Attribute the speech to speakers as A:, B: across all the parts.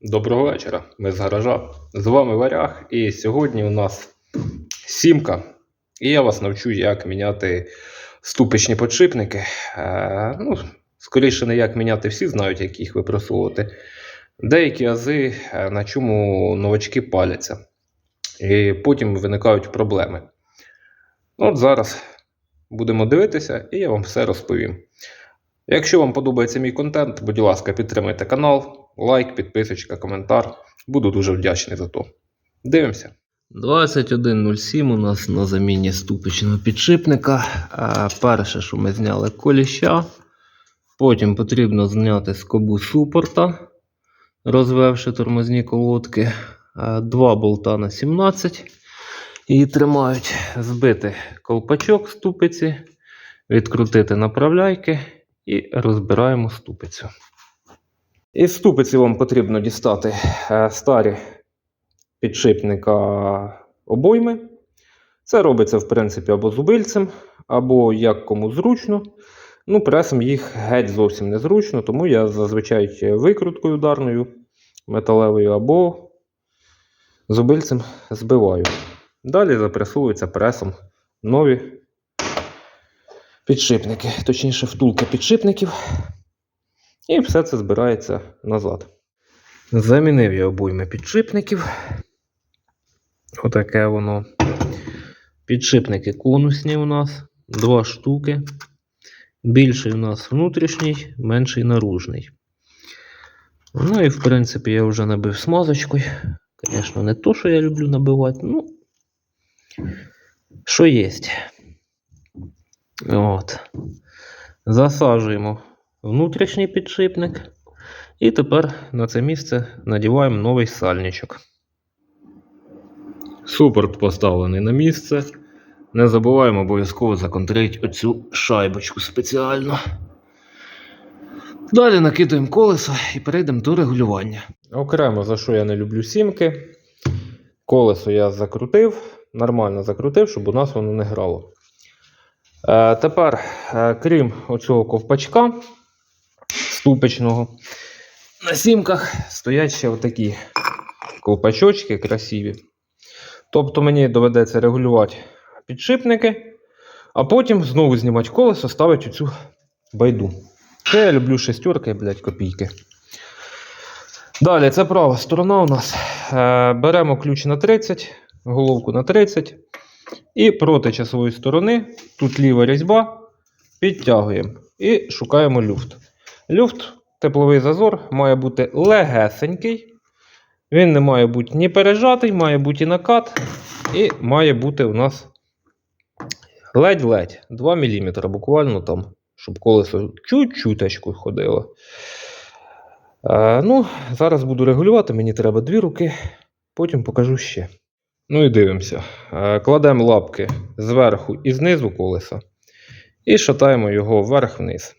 A: Доброго вечора, ми з гаража. З вами Варяг, і сьогодні у нас сімка. І я вас навчу, як міняти ступичні подшипники. Е, ну, скоріше, не як міняти, всі знають, як їх випросовувати. Деякі ази, е, на чому новачки паляться. І потім виникають проблеми. От зараз будемо дивитися, і я вам все розповім. Якщо вам подобається мій контент, будь ласка, підтримайте канал, лайк, підписочка, коментар. Буду дуже вдячний за то. Дивимося. 21.07 у нас на заміні ступичного підшипника. Перше, що ми зняли коліща. Потім потрібно зняти скобу супорта, розвевши тормозні колодки. Два болта на 17. Її тримають збити колпачок ступиці, відкрутити направляйки і розбираємо ступицю. Із ступиці вам потрібно дістати е, старі підшипника обойми. Це робиться, в принципі, або зубильцем, або як кому зручно. Ну, пресом їх геть зовсім не зручно, тому я зазвичай викруткою ударною металевою або зубильцем збиваю. Далі запресовуються пресом нові підшипники, точніше, втулки підшипників. І все це збирається назад. Замінив я обойми підшипників. Отаке воно. Підшипники конусні у нас. Два штуки. Більший у нас внутрішній, менший наружний. Ну і в принципі я вже набив смазочкою. Звісно, не то, що я люблю набивати, ну, що є. От. Засаджуємо внутрішній підшипник. І тепер на це місце надіваємо новий сальничок. Супорт поставлений на місце. Не забуваємо обов'язково законтрити оцю шайбочку спеціально. Далі накидуємо колесо і перейдемо до регулювання. Окремо за що я не люблю сімки. Колесо я закрутив, нормально закрутив, щоб у нас воно не грало. Е, тепер, е, крім оцього ковпачка ступичного, на сімках стоять ще отакі ковпачочки красиві. Тобто мені доведеться регулювати підшипники, а потім знову знімати колесо, ставити цю байду. Це я люблю шестерки, блядь, копійки. Далі, це права сторона у нас. Е, беремо ключ на 30, головку на 30. І проти часової сторони, тут ліва різьба, підтягуємо і шукаємо люфт. Люфт, тепловий зазор, має бути легесенький. Він не має бути ні пережатий, має бути і накат, і має бути у нас ледь-ледь 2 мм, буквально там, щоб колесо чуть-чуточку ходило. Е, ну, Зараз буду регулювати, мені треба дві руки, потім покажу ще. Ну і дивимося. Е, Кладемо лапки зверху і знизу колеса і шатаємо його вверх-вниз.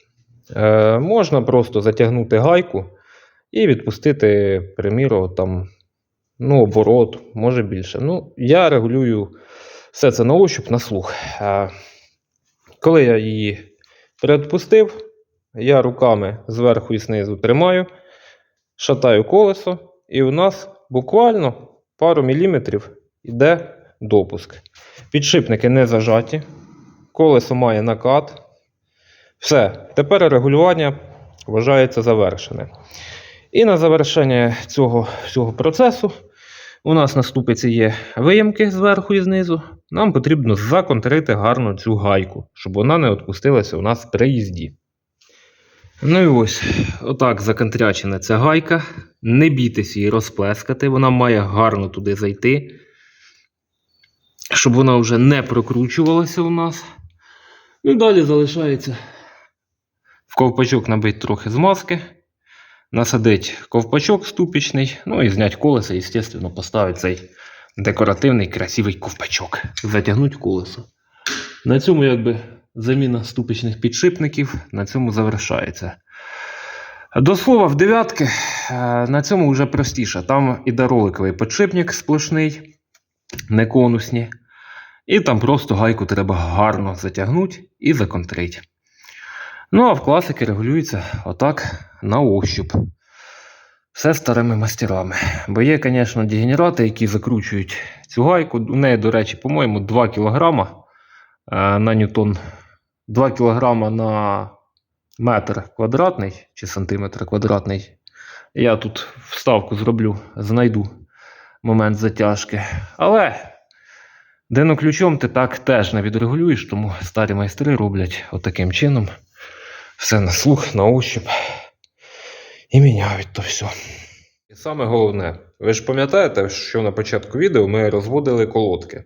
A: Е, Можна просто затягнути гайку і відпустити, приміру, там, ну, оборот, може більше. Ну, Я регулюю все це на ощуп, на слух. Е, Коли я її передпустив, я руками зверху і знизу тримаю, шатаю колесо, і у нас буквально пару міліметрів йде допуск. Підшипники не зажаті, колесо має накат. Все, тепер регулювання вважається завершене. І на завершення цього всього процесу у нас на ступиці є виємки зверху і знизу. Нам потрібно законтрити гарно цю гайку, щоб вона не відпустилася у нас при їзді. Ну і ось, отак законтрячена ця гайка. Не бійтесь її розплескати, вона має гарно туди зайти, щоб вона вже не прокручувалася у нас. І далі залишається ковпачок набити трохи змазки, насадити ковпачок ступічний, ну і зняти колесо, і, звісно, поставити цей декоративний красивий ковпачок, затягнути колесо. На цьому якби заміна ступичних підшипників на цьому завершається. До слова, в дев'ятки е, на цьому вже простіше. Там іде роликовий підшипник сплошний, не конусні. І там просто гайку треба гарно затягнути і законтрити. Ну, а в класики регулюється отак на ощуп. Все старими мастерами. Бо є, звісно, дегенерати, які закручують цю гайку. У неї, до речі, по-моєму, 2 кг на ньютон. 2 кг на метр квадратний чи сантиметр квадратний. Я тут вставку зроблю, знайду момент затяжки. Але диноключом ти так теж не відрегулюєш, тому старі майстри роблять отаким чином. Все на слух, на ощуп. І міняють то все. І саме головне, ви ж пам'ятаєте, що на початку відео ми розводили колодки.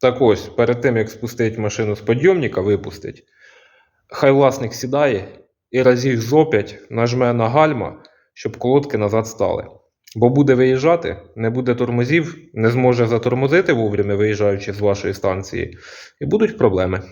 A: Так ось, перед тим як спустити машину з підйомника, випустить, хай власник сідає і разів зоп'ять нажме на гальма, щоб колодки назад стали. Бо буде виїжджати, не буде тормозів, не зможе затормозити вовремя, виїжджаючи з вашої станції, і будуть проблеми.